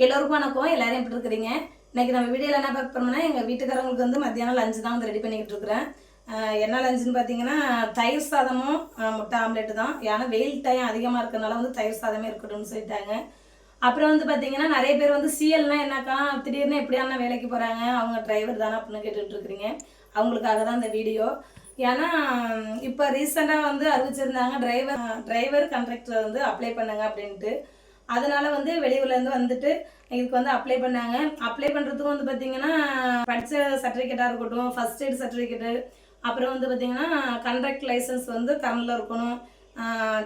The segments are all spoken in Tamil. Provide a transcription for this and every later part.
எல்லோருக்கும் வணக்கம். எல்லாரும் எப்படி இருக்கிறீங்க? இன்னைக்கு நம்ம வீடியோவில் என்ன பார்க்க போறோம்னா எங்கள் வீட்டுக்காரங்களுக்கு வந்து மத்தியானம் லஞ்சு தான் வந்து ரெடி பண்ணிக்கிட்டு இருக்கிறேன். என்ன லஞ்சுன்னு பார்த்தீங்கன்னா தயிர் சாதமும் முட்டை ஆம்லெட்டு தான். ஏன்னா வெயில் டைம் அதிகமாக இருக்கறனால வந்து தயிர் சாதமே இருக்கட்டும்னு சொல்லிட்டாங்க. அப்புறம் வந்து பார்த்தீங்கன்னா நிறைய பேர் வந்து சிஎல்னா என்னக்கா திடீர்னு எப்படியான வேலைக்கு போகிறாங்க அவங்க டிரைவர் தானே அப்படின்னு கேட்டுட்டு இருக்கிறீங்க. அவங்களுக்காக தான் இந்த வீடியோ. ஏன்னா இப்போ ரீசெண்டாக வந்து அறிவிச்சிருந்தாங்க டிரைவர் டிரைவர் கண்ட்ரக்டர் வந்து அப்ளை பண்ணுங்க அப்படின்ட்டு. அதனால வந்து வெளியூர்லேருந்து வந்துட்டு இதுக்கு வந்து அப்ளை பண்ணாங்க. அப்ளை பண்ணுறதுக்கும் வந்து பார்த்தீங்கன்னா படித்த சர்டிஃபிகேட்டாக இருக்கட்டும் ஃபர்ஸ்ட் எய்ட் சர்டிஃபிகேட்டு அப்புறம் வந்து பார்த்தீங்கன்னா கண்ட்ராக்ட் லைசன்ஸ் வந்து கரண்டில் இருக்கணும்.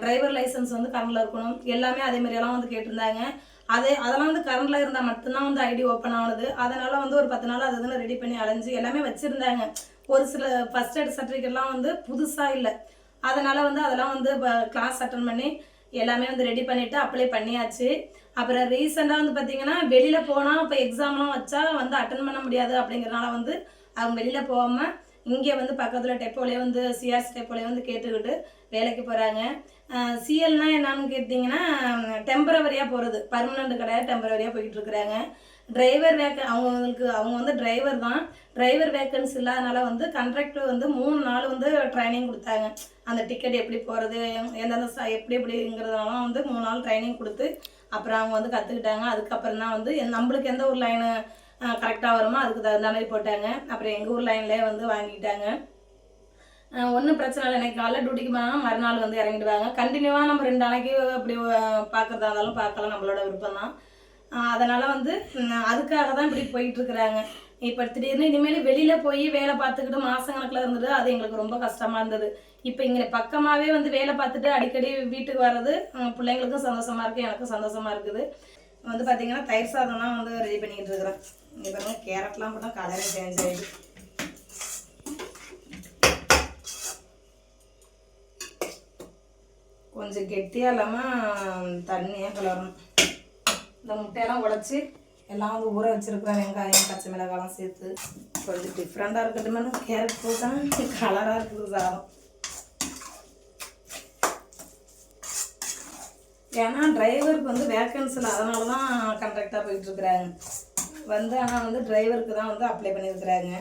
டிரைவர் லைசன்ஸ் வந்து கரண்டில் இருக்கணும். எல்லாமே அதே மாதிரியெல்லாம் வந்து கேட்டிருந்தாங்க. அதே அதெல்லாம் வந்து கரண்டில் இருந்தால் மட்டும்தான் வந்து ஐடி ஓப்பன் ஆனது. அதனால் வந்து ஒரு பத்து நாள் அது ரெடி பண்ணி அலைஞ்சு எல்லாமே வச்சுருந்தாங்க. ஒரு சில ஃபர்ஸ்ட் எய்ட் சர்டிஃபிகேட்லாம் வந்து புதுசாக இல்லை. அதனால் வந்து அதெல்லாம் வந்து கிளாஸ் அட்டன் பண்ணி எல்லாமே வந்து ரெடி பண்ணிவிட்டு அப்ளை பண்ணியாச்சு. அப்புறம் ரீசெண்டாக வந்து பார்த்தீங்கன்னா வெளியில் போனால் இப்போ எக்ஸாம்லாம் வச்சா வந்து அட்டன் பண்ண முடியாது அப்படிங்கிறனால வந்து அவங்க வெளியில் போகாமல் இங்கே வந்து பக்கத்தில் டெப்போலே வந்து சிஆர்சி டெப்போலே வந்து கேட்டுக்கிட்டு வேலைக்கு போகிறாங்க சிஎல்னால் என்னன்னு கேட்டிங்கன்னா டெம்பரவரியாக போகிறது பர்மனெண்ட் கிடையாது டெம்பரவரியாக போய்கிட்டு இருக்கிறாங்க. டிரைவர் வேக்க அவங்களுக்கு அவங்க வந்து டிரைவர் தான். டிரைவர் வேக்கன்சி இல்லாதனால வந்து கண்ட்ராக்டர் வந்து மூணு நாள் வந்து ட்ரைனிங் கொடுத்தாங்க. அந்த டிக்கெட் எப்படி போகிறது எந்தெந்த ச எப்படி எப்படிங்கிறதெல்லாம் வந்து மூணு நாள் ட்ரைனிங் கொடுத்து அப்புறம் அவங்க வந்து கற்றுக்கிட்டாங்க அதுக்கப்புறம் தான் வந்து நம்மளுக்கு எந்த ஒரு லைனு கரெக்டாக வருமோ? அதுக்கு தகுந்த மாதிரி போட்டாங்க. அப்புறம் எங்கள் ஊர் லைன்லேயே வந்து வாங்கிட்டாங்க. ஒன்றும் பிரச்சனை இல்லை. எனக்கு காலைல டியூட்டிக்கு போனால் மறுநாள் வந்து இறங்கிடுவாங்க. கண்டினியூவாக நம்ம ரெண்டு நாளைக்கு அப்படி பார்க்குறதா இருந்தாலும் பார்க்கலாம் நம்மளோட விருப்பம் தான். அதனால் வந்து அதுக்காக தான் இப்படி போயிட்டுருக்குறாங்க இப்போ திடீர்னு இனிமேல் வெளியில் போய் வேலை பார்த்துக்கிட்டு மாதக்கணக்கில் இருந்தது. அது எங்களுக்கு ரொம்ப கஷ்டமாக இருந்தது. இப்போ இங்கே பக்கமாகவே வந்து வேலை பார்த்துட்டு அடிக்கடி வீட்டுக்கு வர்றது பிள்ளைங்களுக்கும் சந்தோஷமாக இருக்குது எனக்கும் சந்தோஷமாக இருக்குது. வந்து பார்த்திங்கன்னா தயிர் சாதம் தான் வந்து ரெடி பண்ணிக்கிட்டு இருக்கிறேன் இங்கே பாருங்க கேரட்லாம் போட்டால் கலரே சேஞ்ச் ஆகிடுது கொஞ்சம் கெட்டியாக இல்லாமல் தண்ணியாக கலரணும் இந்த முட்டையெல்லாம் உடச்சி எல்லாம் வந்து ஊற வச்சிருக்கிறேன். வெங்காயம் பச்சை மிளகாலாம் சேர்த்து. கொஞ்சம் டிஃப்ரெண்ட்டாக இருக்கட்டுமே கேரட் போட்டால் கலராக இருக்குது சாதம். ஏன்னா டிரைவருக்கு வந்து வேக்கன்சியில் அதனால தான் கண்ட்ராக்டாக போயிட்டுருக்குறாங்க வந்து ஆனால் வந்து டிரைவருக்கு தான் வந்து அப்ளை பண்ணியிருக்கிறாங்க